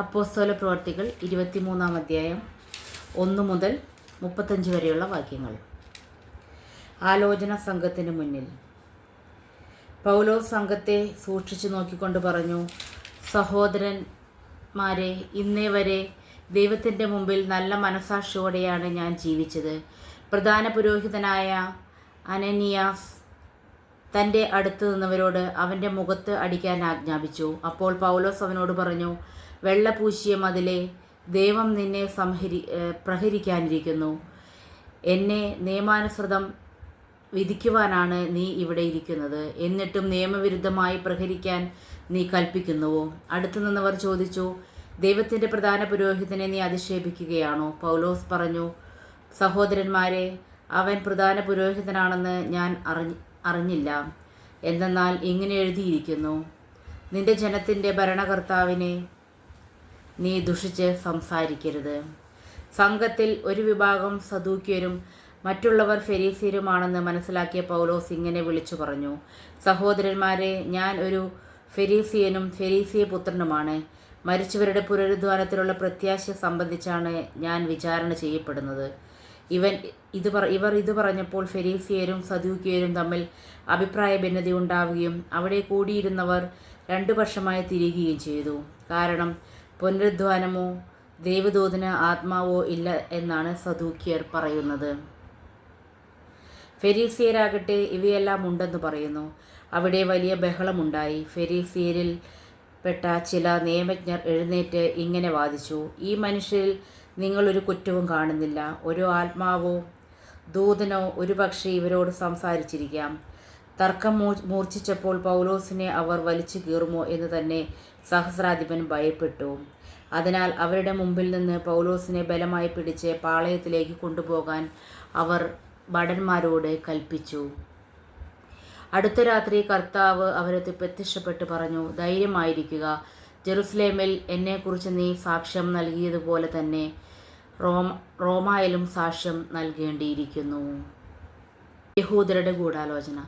അപ്പോസ്തല പ്രവർത്തികൾ ഇരുപത്തിമൂന്നാം അധ്യായം ഒന്ന് മുതൽ മുപ്പത്തഞ്ച് വരെയുള്ള വാക്യങ്ങൾ. ആലോചന സംഘത്തിന് മുന്നിൽ. പൗലോ സംഘത്തെ സൂക്ഷിച്ചു നോക്കിക്കൊണ്ട് പറഞ്ഞു സഹോദരന്മാരെ ഇന്നേ വരെ ദൈവത്തിന്റെ മുമ്പിൽ നല്ല മനസാക്ഷിയോടെയാണ് ഞാൻ ജീവിച്ചത്. പ്രധാന പുരോഹിതനായ അനനിയാസ് തന്റെ അടുത്ത് നിന്നവരോട് അവന്റെ മുഖത്ത് അടിക്കാൻ ആജ്ഞാപിച്ചു. അപ്പോൾ പൗലോസ് അവനോട് പറഞ്ഞു വെള്ള പൂശിയ മതിലെ ദൈവം നിന്നെ സംഹരി പ്രഹരിക്കാനിരിക്കുന്നു. എന്നെ നിയമാനുസൃതം വിധിക്കുവാനാണ് നീ ഇവിടെ ഇരിക്കുന്നത്. എന്നിട്ടും നിയമവിരുദ്ധമായി പ്രഹരിക്കാൻ നീ കൽപ്പിക്കുന്നുവോ? അടുത്തു നിന്നവർ ചോദിച്ചു ദൈവത്തിന്റെ പ്രധാന പുരോഹിതനെ നീ അധിക്ഷേപിക്കുകയാണോ? പൗലോസ് പറഞ്ഞു സഹോദരന്മാരെ അവൻ പ്രധാന പുരോഹിതനാണെന്ന് ഞാൻ അറിഞ്ഞ് അറിഞ്ഞില്ല. എന്തെന്നാൽ ഇങ്ങനെ എഴുതിയിരിക്കുന്നു നിന്റെ ജനത്തിന്റെ ഭരണകർത്താവിനെ നീ ദുഷിച്ച് സംസാരിക്കരുത്. സംഘത്തിൽ ഒരു വിഭാഗം സദൂക്യരും മറ്റുള്ളവർ ഫെരീസിയരുമാണെന്ന് മനസ്സിലാക്കിയ പൗലോസ് ഇങ്ങനെ വിളിച്ചു പറഞ്ഞു സഹോദരന്മാരെ ഞാൻ ഒരു ഫെരീസിയനും ഫെരീസിയ പുത്രനുമാണ്. മരിച്ചവരുടെ പുനരുദ്ധാനത്തിലുള്ള പ്രത്യാശ സംബന്ധിച്ചാണ് ഞാൻ വിചാരണ ചെയ്യപ്പെടുന്നത്. ഇവൻ ഇത് പറ ഇവർ ഇത് പറഞ്ഞപ്പോൾ ഫെരീസിയരും സദൂക്കിയരും തമ്മിൽ അഭിപ്രായ ഭിന്നത ഉണ്ടാവുകയും അവിടെ കൂടിയിരുന്നവർ രണ്ടു വർഷമായി തിരികുകയും ചെയ്തു. കാരണം പുനരുദ്ധാനമോ ദൈവദൂതന് ആത്മാവോ ഇല്ല എന്നാണ് സദൂക്കിയർ പറയുന്നത്. ഫെരീസിയരാകട്ടെ ഇവയെല്ലാം ഉണ്ടെന്ന് പറയുന്നു. അവിടെ വലിയ ബഹളമുണ്ടായി. ഫെരീസിയരിൽ പെട്ട ചില നിയമജ്ഞർ എഴുന്നേറ്റ് ഇങ്ങനെ വാദിച്ചു ഈ മനുഷ്യരിൽ നിങ്ങളൊരു കുറ്റവും കാണുന്നില്ല. ഒരു ആത്മാവോ ദൂതനോ ഒരുപക്ഷെ ഇവരോട് സംസാരിച്ചിരിക്കാം. തർക്കം മൂർച്ഛിച്ചപ്പോൾ പൗലോസിനെ അവർ വലിച്ചു കീറുമോ എന്ന് തന്നെ സഹസ്രാധിപൻ ഭയപ്പെട്ടു. അതിനാൽ അവരുടെ മുമ്പിൽ നിന്ന് പൗലോസിനെ ബലമായി പിടിച്ച് പാളയത്തിലേക്ക് കൊണ്ടുപോകാൻ അവർ ഭടന്മാരോട് കൽപ്പിച്ചു. അടുത്ത രാത്രി കർത്താവ് അവരെ പ്രത്യക്ഷപ്പെട്ട് പറഞ്ഞു ധൈര്യമായിരിക്കുക. ജെറുസലേമിൽ എന്നെക്കുറിച്ച് നീ സാക്ഷ്യം നൽകിയതുപോലെ തന്നെ റോമ റോമായിലും സാക്ഷ്യം നൽകേണ്ടിയിരിക്കുന്നു. യഹൂദരുടെ ഗൂഢാലോചന.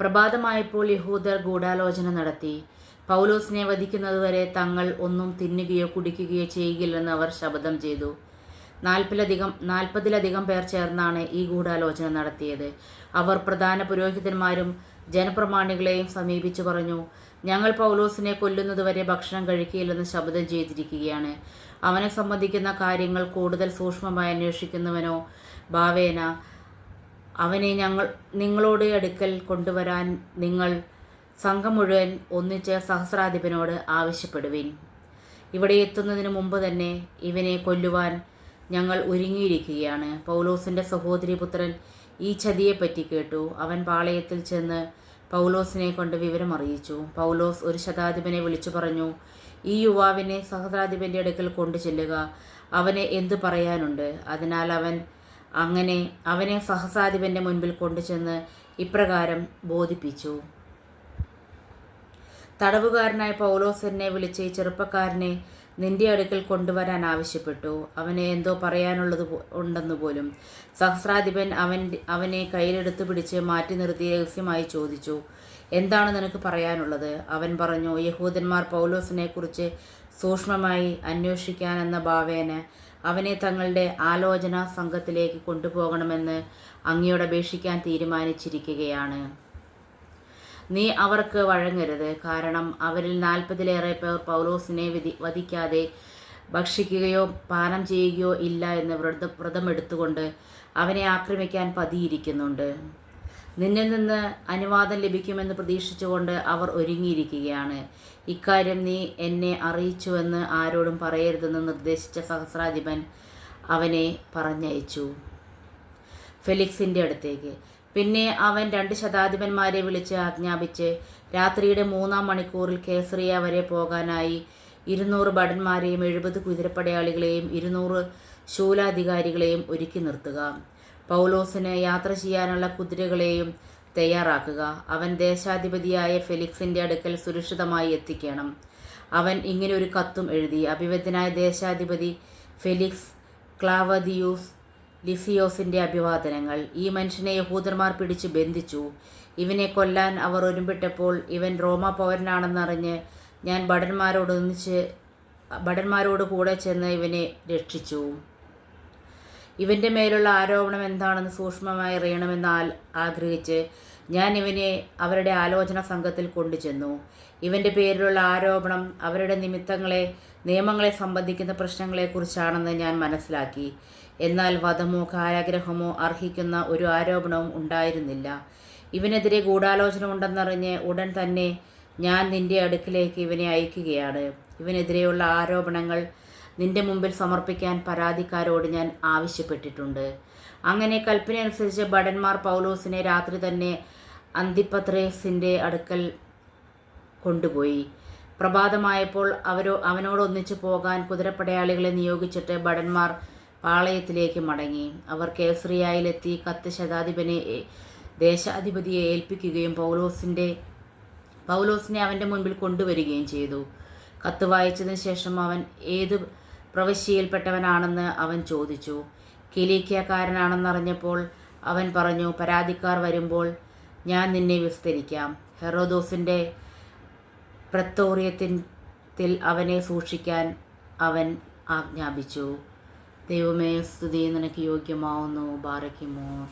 പ്രഭാതമായപ്പോൾ യഹൂദർ ഗൂഢാലോചന നടത്തി. പൗലോസിനെ വധിക്കുന്നതുവരെ തങ്ങൾ ഒന്നും തിന്നുകയോ കുടിക്കുകയോ ചെയ്യുകയില്ലെന്ന് അവർ ശപഥം ചെയ്തു. നാൽപ്പതിലധികം നാൽപ്പതിലധികം പേർ ചേർന്നാണ് ഈ ഗൂഢാലോചന നടത്തിയത്. അവർ പ്രധാന പുരോഹിതന്മാരും ജനപ്രമാണികളെയും സമീപിച്ചു പറഞ്ഞു ഞങ്ങൾ പൗലോസിനെ കൊല്ലുന്നതുവരെ ഭക്ഷണം കഴിക്കുകയില്ലെന്ന് ശപഥം ചെയ്തിരിക്കുകയാണ്. അവനെ സംബന്ധിക്കുന്ന കാര്യങ്ങൾ കൂടുതൽ സൂക്ഷ്മമായി അന്വേഷിക്കുന്നവനോ ഭാവേന അവനെ ഞങ്ങൾ നിങ്ങളോട് അടുക്കൽ കൊണ്ടുവരാൻ നിങ്ങൾ സംഘം മുഴുവൻ ഒന്നിച്ച് സഹസ്രാധിപനോട് ആവശ്യപ്പെടുവിൻ. ഇവിടെ എത്തുന്നതിന് മുമ്പ് തന്നെ ഇവനെ കൊല്ലുവാൻ ഞങ്ങൾ ഒരുങ്ങിയിരിക്കുകയാണ്. പൗലോസിന്റെ സഹോദരി പുത്രൻ ഈ ചതിയെപ്പറ്റി കേട്ടു. അവൻ പാളയത്തിൽ ചെന്ന് പൗലോസിനെ കൊണ്ട് വിവരം അറിയിച്ചു. പൗലോസ് ഒരു ശതാധിപനെ വിളിച്ചു പറഞ്ഞു ഈ യുവാവിനെ സഹസ്രാധിപന്റെ അടുക്കൽ കൊണ്ടു ചെല്ലുക അവനെ എന്തു പറയാനുണ്ട്? അതിനാൽ അവൻ അങ്ങനെ അവനെ സഹസാധിപന്റെ മുൻപിൽ കൊണ്ടുചെന്ന് ഇപ്രകാരം ബോധിപ്പിച്ചു. തടവുകാരനായ പൗലോസ് എന്നെ വിളിച്ച് ഈ ചെറുപ്പക്കാരനെ നിന്റെ അടുക്കൽ കൊണ്ടുവരാൻ ആവശ്യപ്പെട്ടു. അവനെ എന്തോ പറയാനുള്ളത് ഉണ്ടെന്ന് പോലും സഹസ്രാധിപൻ അവൻ അവനെ കയ്യിലെടുത്ത് പിടിച്ച് മാറ്റി നിർത്തി രഹസ്യമായി ചോദിച്ചു. എന്താണ് നിനക്ക് പറയാനുള്ളത്? അവൻ പറഞ്ഞു യഹൂദന്മാർ പൗലോസിനെ കുറിച്ച് സൂക്ഷ്മമായി അന്വേഷിക്കാനെന്ന ഭാവേന അവനെ തങ്ങളുടെ ആലോചനാ സംഘത്തിലേക്ക് കൊണ്ടുപോകണമെന്ന് അങ്ങയോട് അപേക്ഷിക്കാൻ തീരുമാനിച്ചിരിക്കുകയാണ്. നീ അവർക്ക് വഴങ്ങരുത്. കാരണം അവരിൽ നാൽപ്പതിലേറെ പേർ പൗലോസിനെ വിധി വധിക്കാതെ ഭക്ഷിക്കുകയോ പാനം ചെയ്യുകയോ ഇല്ല എന്ന് വ്രത വ്രതമെടുത്തുകൊണ്ട് അവനെ ആക്രമിക്കാൻ പതിയിരിക്കുന്നുണ്ട്. നിന്നിൽ നിന്ന് അനുവാദം ലഭിക്കുമെന്ന് പ്രതീക്ഷിച്ചുകൊണ്ട് അവർ ഒരുങ്ങിയിരിക്കുകയാണ്. ഇക്കാര്യം നീ എന്നെ അറിയിച്ചുവെന്ന് ആരോടും പറയരുതെന്ന് നിർദ്ദേശിച്ച സഹസ്രാധിപൻ അവനെ പറഞ്ഞയച്ചു. ഫെലിക്സിന്റെ അടുത്തേക്ക്. പിന്നെ അവൻ രണ്ട് ശതാധിപന്മാരെ വിളിച്ച് ആജ്ഞാപിച്ച് രാത്രിയുടെ മൂന്നാം മണിക്കൂറിൽ കേസറിയ വരെ പോകാനായി ഇരുന്നൂറ് ഭടന്മാരെയും എഴുപത് കുതിരപ്പടയാളികളെയും ഇരുന്നൂറ് ശൂലാധികാരികളെയും ഒരുക്കി നിർത്തുക. പൗലോസിന് യാത്ര ചെയ്യാനുള്ള കുതിരകളെയും തയ്യാറാക്കുക. അവൻ ദേശാധിപതിയായ ഫെലിക്സിന്റെ അടുക്കൽ സുരക്ഷിതമായി എത്തിക്കണം. അവൻ ഇങ്ങനെ ഒരു കത്തും എഴുതി. അഭിവദ്യനായ ദേശാധിപതി ഫെലിക്സ് ക്ലാവദിയൂസ് ലിസിയോസിന്റെ അഭിവാദനങ്ങൾ. ഈ മനുഷ്യനെ യഹൂദർമാർ പിടിച്ച് ബന്ധിച്ചു. ഇവനെ കൊല്ലാൻ അവർ ഒരുമ്പിട്ടപ്പോൾ ഇവൻ റോമ പൗരനാണെന്നറിഞ്ഞ് ഞാൻ ഭടന്മാരോടൊന്നിച്ച് ഭടന്മാരോട് കൂടെ ചെന്ന് ഇവനെ രക്ഷിച്ചു. ഇവന്റെ മേലുള്ള ആരോപണം എന്താണെന്ന് സൂക്ഷ്മമായി അറിയണമെന്നാൽ ആഗ്രഹിച്ച് ഞാൻ ഇവനെ അവരുടെ ആലോചന സംഘത്തിൽ കൊണ്ടുചെന്നു. ഇവന്റെ പേരിലുള്ള ആരോപണം അവരുടെ നിമിത്തങ്ങളെ നിയമങ്ങളെ സംബന്ധിക്കുന്ന പ്രശ്നങ്ങളെക്കുറിച്ചാണെന്ന് ഞാൻ മനസ്സിലാക്കി. എന്നാൽ വധമോ കാരാഗ്രഹമോ അർഹിക്കുന്ന ഒരു ആരോപണവും ഉണ്ടായിരുന്നില്ല. ഇവനെതിരെ ഗൂഢാലോചന ഉണ്ടെന്നറിഞ്ഞ് ഉടൻ തന്നെ ഞാൻ നിന്റെ അടുക്കിലേക്ക് ഇവനെ അയക്കുകയാണ്. ഇവനെതിരെയുള്ള ആരോപണങ്ങൾ നിന്റെ മുമ്പിൽ സമർപ്പിക്കാൻ പരാതിക്കാരോട് ഞാൻ ആവശ്യപ്പെട്ടിട്ടുണ്ട്. അങ്ങനെ കൽപ്പന അനുസരിച്ച് ഭടന്മാർ പൗലോസിനെ രാത്രി തന്നെ അന്തിപത്രേസിന്റെ അടുക്കൽ കൊണ്ടുപോയി. പ്രഭാതമായപ്പോൾ അവരോ അവനോടൊന്നിച്ചു പോകാൻ കുതിരപ്പടയാളികളെ നിയോഗിച്ചിട്ട് ഭടന്മാർ പാളയത്തിലേക്ക് മടങ്ങി. അവർ കേസറിയായിലെത്തി കത്ത് ശതാധിപനെ ദേശാധിപതിയെ ഏൽപ്പിക്കുകയും പൗലോസിന്റെ പൗലോസിനെ അവന്റെ മുൻപിൽ കൊണ്ടുവരികയും ചെയ്തു. കത്ത് വായിച്ചതിന് ശേഷം അവൻ ഏത് പ്രവശ്യയിൽപ്പെട്ടവനാണെന്ന് അവൻ ചോദിച്ചു. കിലീക്കിയക്കാരനാണെന്നറിഞ്ഞപ്പോൾ അവൻ പറഞ്ഞു പരാതിക്കാർ വരുമ്പോൾ ഞാൻ നിന്നെ വിസ്തരിക്കാം. ഹെറോദോസിന്റെ പ്രത്തോറിയത്തിൽ അവനെ സൂക്ഷിക്കാൻ അവൻ ആജ്ഞാപിച്ചു. ദൈവമേ സ്തുതി നിനക്ക് യോഗ്യമാവുന്നു. ബാറയ്ക്കുമോ